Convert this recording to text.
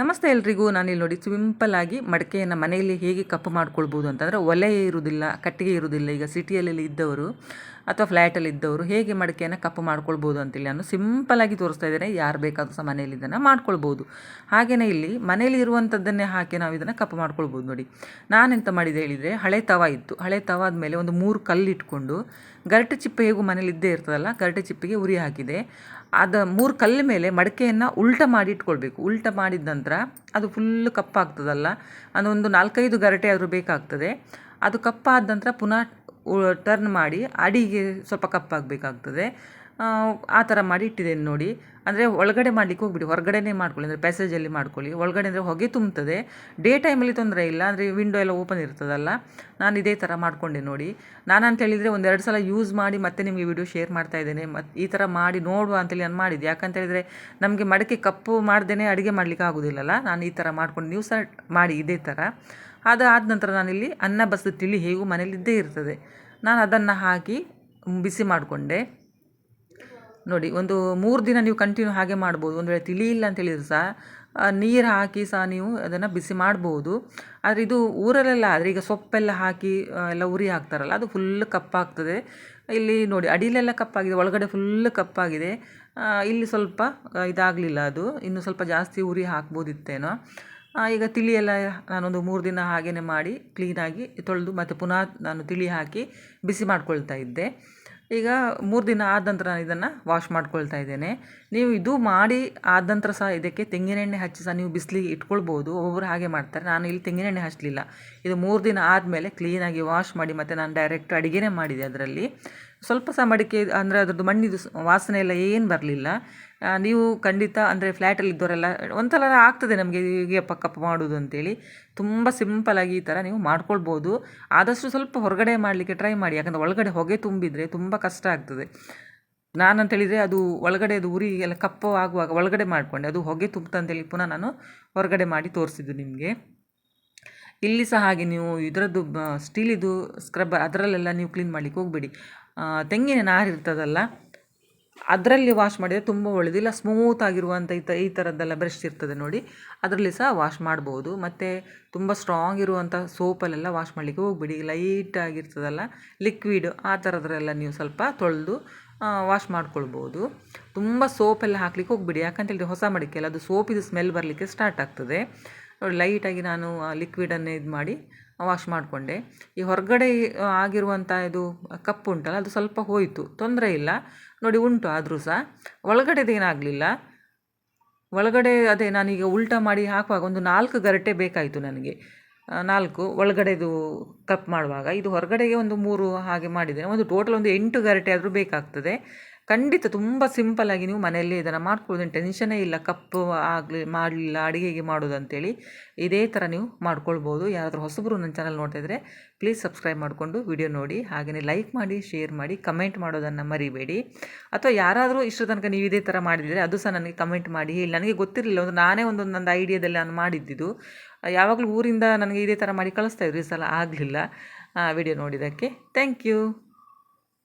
ನಮಸ್ತೆ ಎಲ್ರಿಗೂ. ನಾನಿಲ್ಲಿ ನೋಡಿ ಸಿಂಪಲ್ ಆಗಿ ಮಡಿಕೆಯನ್ನು ಮನೆಯಲ್ಲಿ ಹೇಗೆ ಕಪ್ಪು ಮಾಡ್ಕೊಳ್ಬೋದು ಅಂತಂದರೆ ಒಲೆ ಇರುವುದಿಲ್ಲ ಕಟ್ಟಿಗೆ ಇರುವುದಿಲ್ಲ ಈಗ ಸಿಟಿಯಲ್ಲಿ ಇದ್ದವರು ಅಥವಾ ಫ್ಲ್ಯಾಟಲ್ಲಿ ಇದ್ದವರು ಹೇಗೆ ಮಡಿಕೆಯನ್ನು ಕಪ್ಪು ಮಾಡ್ಕೊಳ್ಬೋದು ಅಂತೇಳಿ ನಾನು ಸಿಂಪಲಾಗಿ ತೋರಿಸ್ತಾ ಇದ್ದೇನೆ ಯಾರು ಬೇಕಾದರೂ ಸಹ ಮನೆಯಲ್ಲಿ ಇದನ್ನು ಮಾಡ್ಕೊಳ್ಬೋದು. ಹಾಗೆಯೇ ಇಲ್ಲಿ ಮನೆಯಲ್ಲಿ ಇರುವಂಥದ್ದನ್ನೇ ಹಾಕಿ ನಾವು ಇದನ್ನು ಕಪ್ಪು ಮಾಡ್ಕೊಳ್ಬೋದು ನೋಡಿ. ನಾನು ಎಂತ ಮಾಡಿದೆ ಹೇಳಿದರೆ ಹಳೆ ತವ ಇತ್ತು. ಹಳೆ ತವಾದ ಮೇಲೆ ಒಂದು ಮೂರು ಕಲ್ಲು ಇಟ್ಕೊಂಡು ಗರಟೆ ಚಿಪ್ಪೆ ಹೇಗೂ ಮನೇಲಿ ಇದ್ದೇ ಇರ್ತದಲ್ಲ, ಗರಟೆ ಚಿಪ್ಪಿಗೆ ಉರಿ ಹಾಕಿದೆ. ಅದು ಮೂರು ಕಲ್ಲ ಮೇಲೆ ಮಡಕೆಯನ್ನು ಉಲ್ಟ ಮಾಡಿ ಇಟ್ಕೊಳ್ಬೇಕು. ಉಲ್ಟ ಮಾಡಿದ ನಂತರ ಅದು ಫುಲ್ಲು ಕಪ್ಪಾಗ್ತದಲ್ಲ? ಅದೊಂದು ನಾಲ್ಕೈದು ಗರಟೆ ಆದರೂ ಬೇಕಾಗ್ತದೆ. ಅದು ಕಪ್ಪಾದ ನಂತರ ಪುನಃ ಟರ್ನ್ ಮಾಡಿ ಅಡಿಗೆ ಸ್ವಲ್ಪ ಕಪ್ಪಾಗಬೇಕಾಗ್ತದೆ. ಆ ಥರ ಮಾಡಿ ಇಟ್ಟಿದ್ದೇನೆ ನೋಡಿ. ಅಂದರೆ ಒಳಗಡೆ ಮಾಡಲಿಕ್ಕೆ ಹೋಗ್ಬಿಡಿ. ಹೊರಗಡೆನೇ ಮಾಡ್ಕೊಳ್ಳಿ. ಅಂದರೆ ಪ್ಯಾಸೇಜಲ್ಲಿ ಮಾಡ್ಕೊಳ್ಳಿ. ಒಳಗಡೆ ಅಂದರೆ ಹೊಗೆ ತುಂಬ್ತದೆ ಡೇ ಟೈಮಲ್ಲಿ ತೊಂದರೆ ಇಲ್ಲ. ಅಂದರೆ ವಿಂಡೋ ಎಲ್ಲ ಓಪನ್ ಇರ್ತದಲ್ಲ. ನಾನು ಇದೇ ಥರ ಮಾಡಿಕೊಂಡೆ ನೋಡಿ. ನಾನು ಅಂತ ಹೇಳಿದರೆ ಒಂದೆರಡು ಸಲ ಯೂಸ್ ಮಾಡಿ ಮತ್ತೆ ನಿಮಗೆ ವಿಡಿಯೋ ಶೇರ್ ಮಾಡ್ತಾ ಇದ್ದೇನೆ. ಮತ್ತು ಈ ಥರ ಮಾಡಿ ನೋಡುವ ಅಂತೇಳಿ ನಾನು ಮಾಡಿದ್ದೆ. ಯಾಕಂತ ಹೇಳಿದರೆ ನಮಗೆ ಮಡಕೆ ಕಪ್ಪು ಮಾಡ್ದೇ ಅಡುಗೆ ಮಾಡಲಿಕ್ಕೆ ಆಗೋದಿಲ್ಲಲ್ಲ. ನಾನು ಈ ಥರ ಮಾಡ್ಕೊಂಡು ನೀವು ಸಹ ಮಾಡಿ ಇದೇ ಥರ ಅದು ಆದ ನಂತರ ನಾನಿಲ್ಲಿ ಅನ್ನ ಬಸ್ದು ತಿಳಿ ಹೇಗೂ ಮನೇಲಿ ಇದ್ದೇ ಇರ್ತದೆ. ನಾನು ಅದನ್ನು ಹಾಕಿ ಬಿಸಿ ಮಾಡಿಕೊಂಡೆ. ನೋಡಿ, ಒಂದು ಮೂರು ದಿನ ನೀವು ಕಂಟಿನ್ಯೂ ಹಾಗೆ ಮಾಡ್ಬೋದು. ಒಂದು ವೇಳೆ ತಿಳಿ ಇಲ್ಲ ಅಂತ ಹೇಳಿದ್ರೆ ಸಹ ನೀರು ಹಾಕಿ ಸಹ ನೀವು ಅದನ್ನು ಬಿಸಿ ಮಾಡ್ಬೋದು. ಆದರೆ ಇದು ಊರಲ್ಲೆಲ್ಲ ಆದರೆ ಈಗ ಸೊಪ್ಪೆಲ್ಲ ಹಾಕಿ ಎಲ್ಲ ಉರಿ ಹಾಕ್ತಾರಲ್ಲ, ಅದು ಫುಲ್ ಕಪ್ಪಾಗ್ತದೆ. ಇಲ್ಲಿ ನೋಡಿ, ಅಡಿಲೆಲ್ಲ ಕಪ್ಪಾಗಿದೆ, ಒಳಗಡೆ ಫುಲ್ ಕಪ್ಪಾಗಿದೆ. ಇಲ್ಲಿ ಸ್ವಲ್ಪ ಇದಾಗಲಿಲ್ಲ ಅದು. ಇನ್ನು ಸ್ವಲ್ಪ ಜಾಸ್ತಿ ಉರಿ ಹಾಕ್ಬೋದಿತ್ತೇನೋ. ಈಗ ತಿಳಿ ಎಲ್ಲ ನಾನೊಂದು ಮೂರು ದಿನ ಹಾಗೆಯೇ ಮಾಡಿ ಕ್ಲೀನಾಗಿ ತೊಳೆದು ಮತ್ತು ಪುನಃ ನಾನು ತಿಳಿ ಹಾಕಿ ಬಿಸಿ ಮಾಡ್ಕೊಳ್ತಾ ಇದ್ದೆ. ಈಗ ಮೂರು ದಿನ ಆದ ನಂತರ ನಾನು ಇದನ್ನು ವಾಶ್ ಮಾಡ್ಕೊಳ್ತಾ ಇದ್ದೇನೆ. ನೀವು ಇದು ಮಾಡಿ ಆದ ನಂತರ ಸಹ ಇದಕ್ಕೆ ತೆಂಗಿನೆಣ್ಣೆ ಹಚ್ಚಿ ಸಹ ನೀವು ಬಿಸಿಲಿಗೆ ಇಟ್ಕೊಳ್ಬೋದು. ಒಬ್ಬೊಬ್ಬರು ಹಾಗೆ ಮಾಡ್ತಾರೆ. ನಾನು ಇಲ್ಲಿ ತೆಂಗಿನೆಣ್ಣೆ ಹಚ್ಚಲಿಲ್ಲ ಇದು ಮೂರು ದಿನ ಆದಮೇಲೆ ಕ್ಲೀನಾಗಿ ವಾಶ್ ಮಾಡಿ ಮತ್ತು ನಾನು ಡೈರೆಕ್ಟ್ ಅಡುಗೆನೇ ಮಾಡಿದೆ ಅದರಲ್ಲಿ. ಸ್ವಲ್ಪ ಸಹ ಮಡಿಕೆ ಅಂದರೆ ಅದರದ್ದು ಮಣ್ಣಿದು ವಾಸನೆ ಎಲ್ಲ ಏನು ಬರಲಿಲ್ಲ. ನೀವು ಖಂಡಿತ ಅಂದರೆ ಫ್ಲ್ಯಾಟಲ್ಲಿ ಇದ್ದವರೆಲ್ಲ ಒಂಥರ ಆಗ್ತದೆ ನಮಗೆ ಹೀಗೆ ಕಪ್ಪು ಮಾಡೋದು ಅಂತೇಳಿ. ತುಂಬ ಸಿಂಪಲಾಗಿ ಈ ಥರ ನೀವು ಮಾಡ್ಕೊಳ್ಬೋದು. ಆದಷ್ಟು ಸ್ವಲ್ಪ ಹೊರಗಡೆ ಮಾಡಲಿಕ್ಕೆ ಟ್ರೈ ಮಾಡಿ. ಯಾಕಂದರೆ ಒಳಗಡೆ ಹೊಗೆ ತುಂಬಿದರೆ ತುಂಬ ಕಷ್ಟ ಆಗ್ತದೆ. ನಾನಂತೇಳಿದರೆ ಅದು ಒಳಗಡೆ ಅದು ಉರಿ ಎಲ್ಲ ಕಪ್ಪು ಆಗುವಾಗ ಒಳಗಡೆ ಮಾಡಿಕೊಂಡೆ. ಅದು ಹೊಗೆ ಅಂತೇಳಿ ಪುನಃ ನಾನು ಹೊರಗಡೆ ಮಾಡಿ ತೋರಿಸಿದ್ದು ನಿಮಗೆ. ಇಲ್ಲಿ ಸಹ ಹಾಗೆ ನೀವು ಇದರದ್ದು ಸ್ಟೀಲಿದು ಸ್ಕ್ರಬ್ ಅದರಲ್ಲೆಲ್ಲ ನೀವು ಕ್ಲೀನ್ ಮಾಡಲಿಕ್ಕೆ ಹೋಗಬೇಡಿ. ತೆಂಗಿನ ನಾರು ಇರ್ತದಲ್ಲ, ಅದರಲ್ಲಿ ವಾಶ್ ಮಾಡಿದರೆ ತುಂಬ ಒಳ್ಳೆಯದಿಲ್ಲ ಸ್ಮೂತ್ ಆಗಿರುವಂಥ ಈ ತ, ಈ ಥರದ್ದೆಲ್ಲ ಬ್ರಷ್ ಇರ್ತದೆ ನೋಡಿ, ಅದರಲ್ಲಿ ಸಹ ವಾಶ್ ಮಾಡ್ಬೋದು. ಮತ್ತು ತುಂಬ ಸ್ಟ್ರಾಂಗ್ ಇರುವಂಥ ಸೋಪಲ್ಲೆಲ್ಲ ವಾಶ್ ಮಾಡಲಿಕ್ಕೆ ಹೋಗ್ಬಿಡಿ. ಲೈಟ್ ಆಗಿರ್ತದಲ್ಲ ಲಿಕ್ವಿಡ್ ಆ ಥರದ್ರೆಲ್ಲ ನೀವು ಸ್ವಲ್ಪ ತೊಳೆದು ವಾಶ್ ಮಾಡ್ಕೊಳ್ಬೋದು. ತುಂಬ ಸೋಪೆಲ್ಲ ಹಾಕ್ಲಿಕ್ಕೆ ಹೋಗ್ಬಿಡಿ. ಯಾಕಂತೇಳಿದ್ರೆ ಹೊಸ ಮಡಿಕೆಲ್ಲ ಅದು ಸೋಪಿದು ಸ್ಮೆಲ್ ಬರಲಿಕ್ಕೆ ಸ್ಟಾರ್ಟ್ ಆಗ್ತದೆ. ನೋಡಿ ಲೈಟಾಗಿ ನಾನು ಲಿಕ್ವಿಡನ್ನು ಇದು ಮಾಡಿ ವಾಶ್ ಮಾಡಿಕೊಂಡೆ. ಈ ಹೊರಗಡೆ ಆಗಿರುವಂಥ ಇದು ಕಪ್ಪು ಉಂಟಲ್ಲ, ಅದು ಸ್ವಲ್ಪ ಹೋಯಿತು. ತೊಂದರೆ ಇಲ್ಲ. ನೋಡಿ ಉಂಟು ಆದರೂ ಸಹ. ಒಳಗಡೆದೇನಾಗಲಿಲ್ಲ ಒಳಗಡೆ ಅದೇ ನಾನೀಗ ಉಲ್ಟಾ ಮಾಡಿ ಹಾಕುವಾಗ ಒಂದು ನಾಲ್ಕು ಗರಟೆ ಬೇಕಾಯಿತು ನನಗೆ. ನಾಲ್ಕು ಒಳಗಡೆದು ಕಪ್ ಮಾಡುವಾಗ. ಇದು ಹೊರಗಡೆಗೆ ಒಂದು ಮೂರು ಹಾಗೆ ಮಾಡಿದ್ದೇನೆ. ಒಂದು ಟೋಟಲ್ ಒಂದು ಎಂಟು ಗರಟೆ ಆದರೂ ಬೇಕಾಗ್ತದೆ. ಖಂಡಿತ ತುಂಬ ಸಿಂಪಲ್ಲಾಗಿ ನೀವು ಮನೆಯಲ್ಲೇ ಇದನ್ನು ಮಾಡ್ಕೊಳ್ಳೋದು ಟೆನ್ಷನೇ ಇಲ್ಲ, ಕಪ್ಪು ಆಗಲಿ, ಮಾಡಲಿಲ್ಲ ಅಡುಗೆಗೆ ಮಾಡೋದು ಅಂತೇಳಿ ಇದೇ ಥರ ನೀವು ಮಾಡ್ಕೊಳ್ಬೋದು. ಯಾರಾದರೂ ಹೊಸಬರು ನನ್ನ ಚಾನಲ್ ನೋಡ್ತಾ ಇದ್ದರೆ ಪ್ಲೀಸ್ ಸಬ್ಸ್ಕ್ರೈಬ್ ಮಾಡಿಕೊಂಡು ವಿಡಿಯೋ ನೋಡಿ. ಹಾಗೆಯೇ ಲೈಕ್ ಮಾಡಿ ಶೇರ್ ಮಾಡಿ ಕಮೆಂಟ್ ಮಾಡೋದನ್ನು ಮರಿಬೇಡಿ. ಅಥವಾ ಯಾರಾದರೂ ಇಷ್ಟರ ತನಕ ನೀವು ಇದೇ ಥರ ಮಾಡಿದರೆ ಅದು ಸಹ ನನಗೆ ಕಮೆಂಟ್ ಮಾಡಿ ಹೇಳಿ. ನನಗೆ ಗೊತ್ತಿರಲಿಲ್ಲ, ಒಂದು ನಾನೇ ಒಂದು ನನ್ನ ಐಡಿಯಾದಲ್ಲಿ ನಾನು ಮಾಡಿದ್ದಿದ್ದು. ಯಾವಾಗಲೂ ಊರಿಂದ ನನಗೆ ಇದೇ ಥರ ಮಾಡಿ ಕಳಿಸ್ತಾ ಇದ್ರು, ಈ ಸಲ ಆಗಲಿಲ್ಲ. ವಿಡಿಯೋ ನೋಡಿದ್ದಕ್ಕೆ ಥ್ಯಾಂಕ್ ಯು